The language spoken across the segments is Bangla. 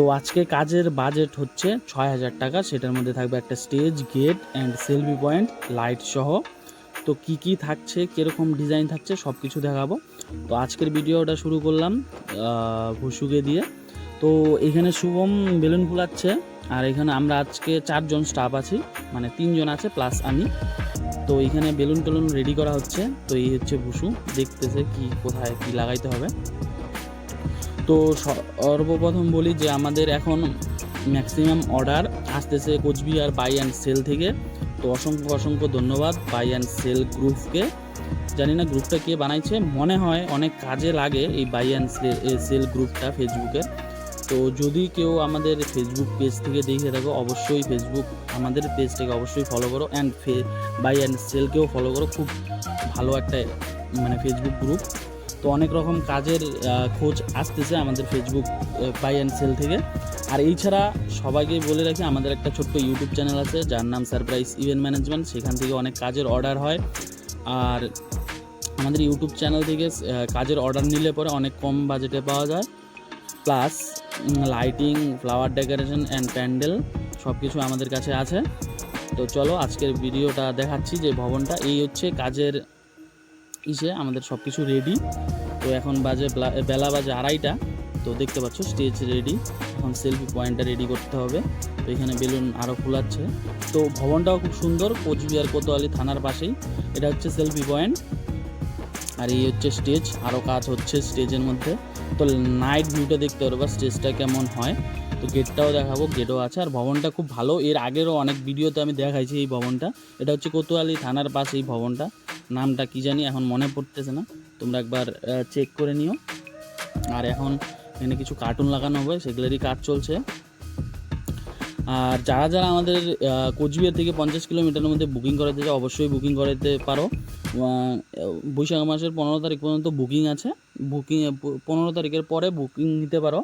তো আজকে কাজের বাজেট হচ্ছে ছয় হাজার টাকা। সেটার মধ্যে থাকবে একটা stage gate and selfie point light সহ। তো কি কি থাকছে, কীরকম ডিজাইন থাকছে সব কিছু দেখাবো। তো আজকের ভিডিওটা শুরু করলাম ভুসুকে দিয়ে। তো এখানে শুভম বেলুন ফুলাচ্ছে, আর এখানে আমরা আজকে চারজন স্টাফ আছি মানে তিনজন আছে প্লাস আমি। তো এখানে বেলুন টেলুন রেডি করা হচ্ছে, তো এই হচ্ছে ভুসু। দেখতেছে কি, কোথায় কি লাগাইতে হবে। তো সর্বপ্রথম বলি যে আমাদের এখন ম্যাক্সিমাম অর্ডার আসতেছে কোচবিহার বাই অ্যান্ড সেল থেকে। তো অসংখ্য অসংখ্য ধন্যবাদ বাই অ্যান্ড সেল গ্রুপকে জানি না গ্রুপটা কে বানাইছে। মনে হয় অনেক কাজে লাগে এই বাই অ্যান্ড সেল গ্রুপটা ফেসবুকের তো যদি কেউ আমাদের ফেসবুক পেজ থেকে দেখে থাকো, অবশ্যই ফেসবুক আমাদের পেজটাকে অবশ্যই ফলো করো অ্যান্ড ফে বাই অ্যান্ড সেলকেও ফলো করো। খুব ভালো একটা মানে ফেসবুক গ্রুপ তো অনেক রকম কাজের খোঁজ আসতেছে আমাদের ফেসবুক বাই অ্যান্ড সেল থেকে। আর এই ছাড়া সবাইকে বলে রাখি, আমাদের একটা ছোট্ট ইউটিউব চ্যানেল আছে, যার নাম সারপ্রাইজ ইভেন্ট ম্যানেজমেন্ট সেখান থেকে অনেক কাজের অর্ডার হয়। আর আমাদের ইউটিউব চ্যানেল থেকে কাজের অর্ডার নিলে পরে অনেক কম বাজেটে পাওয়া যায়। Plus lighting flower decoration and pandal সব কিছু আমাদের কাছে আছে। তো চলো আজকের ভিডিওটা দেখাচ্ছি যে ভবনটা, এই হচ্ছে কাজের ইসে আমাদের সব কিছু রেডি তো এখন বাজে বেলা বাজে আড়াইটা। তো দেখতে পাচ্ছ স্টেজ রেডি এখন সেলফি পয়েন্টটা রেডি করতে হবে। তো এখানে বেলুন আরও ফুলাচ্ছে। তো ভবনটাও খুব সুন্দর, কোচবিহার কোতোয়ালি থানার পাশেই। এটা হচ্ছে সেলফি পয়েন্ট আর এই হচ্ছে স্টেজ আরও কাজ হচ্ছে স্টেজের মধ্যে। তো নাইট ভিউটা দেখতে পারবা স্টেজটা কেমন হয়। তো গেটটাও দেখাবো গেটও আছে। আর ভবনটা খুব ভালো। এর আগেরও অনেক ভিডিওতে আমি দেখাইছি এই ভবনটা। এটা হচ্ছে কোতোয়ালি থানার পাশে এই ভবনটা। নামটা কি জানি, এখন মনে পড়তেছে না। তোমরা একবার চেক করে নিও। আর এখন এখানে কিছু কার্টুন লাগানো হবে সেগুলোরই কাজ চলছে। আর যারা যারা আমাদের কোচবিহার থেকে পঞ্চাশ কিলোমিটারের মধ্যে বুকিং করাতে চাও, অবশ্যই বুকিং করাতে পারো। বৈশাখ মাসের পনেরো তারিখ পর্যন্ত বুকিং আছে। বুকিং পনেরো তারিখের পরে বুকিং নিতে পারো।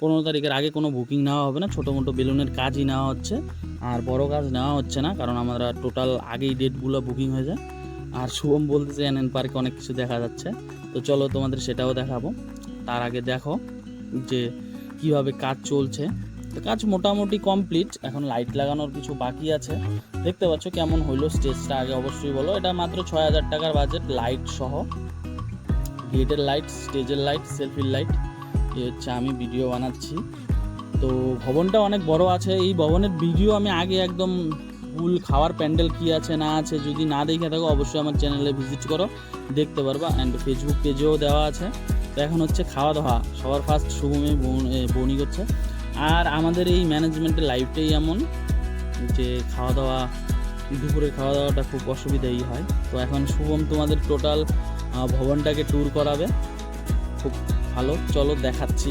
পনেরো তারিখের আগে কোনো বুকিং নেওয়া হবে না, ছোটো মোটো বেলুনের কাজই নেওয়া হচ্ছে। আর বড় কাজ নেওয়া হচ্ছে না, কারণ আমরা টোটাল আগেই ডেটগুলো বুকিং হয়ে যায়। আর শুভম বলতেছে এনএন পার্কে অনেক কিছু দেখা যাচ্ছে। তো চলো তোমাদের সেটাও দেখাবো। তার আগে দেখো যে কীভাবে কাজ চলছে। তো কাজ মোটামুটি কমপ্লিট, এখন লাইট লাগানোর কিছু বাকি আছে। দেখতে পাচ্ছ কেমন হইল স্টেজটা, আগে অবশ্যই বলো। এটা মাত্র ছয় হাজার টাকার বাজেট লাইট সহ। গেটের লাইট স্টেজের লাইট সেলফির লাইট এই হচ্ছে আমি ভিডিও বানাচ্ছি। তো ভবনটা অনেক বড় আছে। এই ভবনের ভিডিও আমি আগে একদম ফুল খাওয়ার প্যান্ডেল কি আছে, না আছে, যদি না দেখে থাকো, অবশ্যই আমার চ্যানেলে ভিজিট করো, দেখতে পারবা। অ্যান্ড ফেসবুক পেজেও দেওয়া আছে। তো এখন হচ্ছে খাওয়া দাওয়া। সবার ফার্স্ট শুভমে বনি করছে আর আমাদের এই ম্যানেজমেন্টের লাইফটাই এমন যে খাওয়া দাওয়া দুপুরে খাওয়া দাওয়াটা খুব অসুবিধাই হয়। তো এখন শুভম তোমাদের টোটাল ভবনটাকে ট্যুর করাবে। খুব ভালো। চলো দেখাচ্ছি।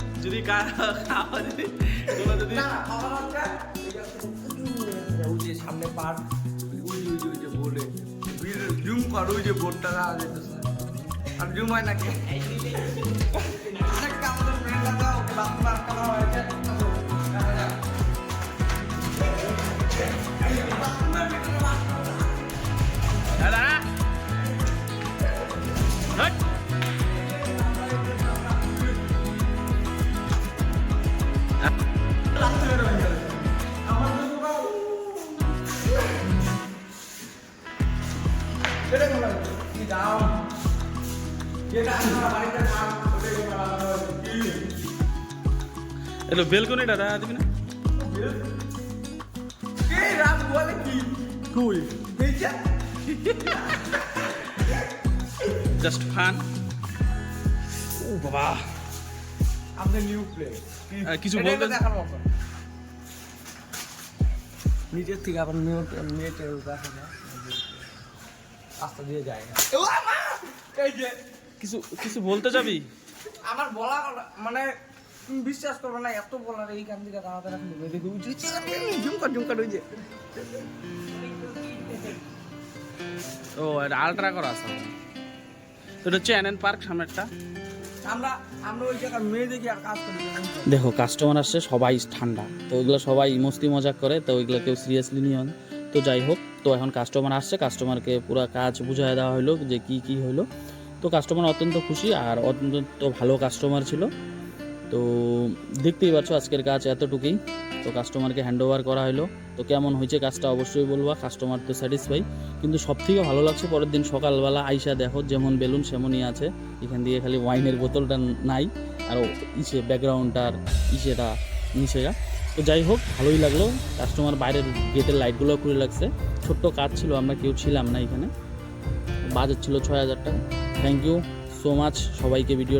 যদি খাওয়া যদি কোনো যদি ওই যে সামনে পার ওই যে ওই যে বোর্ডে জুম কর ওই যে বোর্ডটা না যেতেছে আর জুম হয় নাকি আমাদের বাংলা হয়েছে কি দাম যেটা আমরা বাড়িতে থাক ওটাই কি এলো বেলকনিটা দেখা দিবি না কে রাত বলে কি কই দেখছে জাস্ট ফান ও বাবা আমাদের নিউ প্লে আর কিছু এটাই তো বলতে- দেখার মতো নিচের থেকে আবার মেয়ে মেয়েটা দেখা যায় রাস্তা দিয়ে যায় না। এই যে কিছু কিছু বলতে যাবি? আমার বলা মানে তুমি বিশ্বাস করবে না এত বলার এইখান থেকে দাঁড়াতে রাখুন দেখো ঝুমকা ঝুমকা ওই যে। ও এটা আলট্রা করা আছে। এটা হচ্ছে এনএন পার্ক সামনেরটা। আমরা আমরা ওই জায়গায় মেয়ে দেখি আর কাজ করি দেখো কাস্টমার আসছে সবাই ঠান্ডা। তো ওইগুলো সবাই মস্তি মজাক করে তো ওইগুলো কেউ সিরিয়াসলি নিও না। তো যাই হোক, তো এখন কাস্টমার আসছে কাস্টমারকে পুরো কাজ বুঝাই দেওয়া হলো যে কি কি হলো। তো কাস্টমার অত্যন্ত খুশি আর অত্যন্ত ভালো কাস্টমার ছিল। তো দেখতেই পাচ্ছ আজকের কাজ এতটুকুই। তো কাস্টমারকে হ্যান্ড ওভার করা হলো। তো কেমন হয়েছে কাজটা অবশ্যই বলবা কাস্টমার তো স্যাটিসফাই কিন্তু সব থেকে ভালো লাগছে পরের দিন সকালবেলা আইসা দেখো, যেমন বেলুন সেমনই আছে। এখান দিয়ে খালি ওয়াইনের বোতলটা নাই। আর ইসে ব্যাকগ্রাউন্ডটার ইসেটা নিচেটা তো যাই হোক, ভালোই লাগল। কাস্টমার বাইরের গেটের লাইটগুলো খুলে লাগছে ছোট্ট কাজ ছিল, আমরা কেউ ছিলাম না এখানে। বাজেট ছিল ছয় হাজার টাকা। থ্যাংক ইউ সো মাচ সবাইকে ভিডিওটা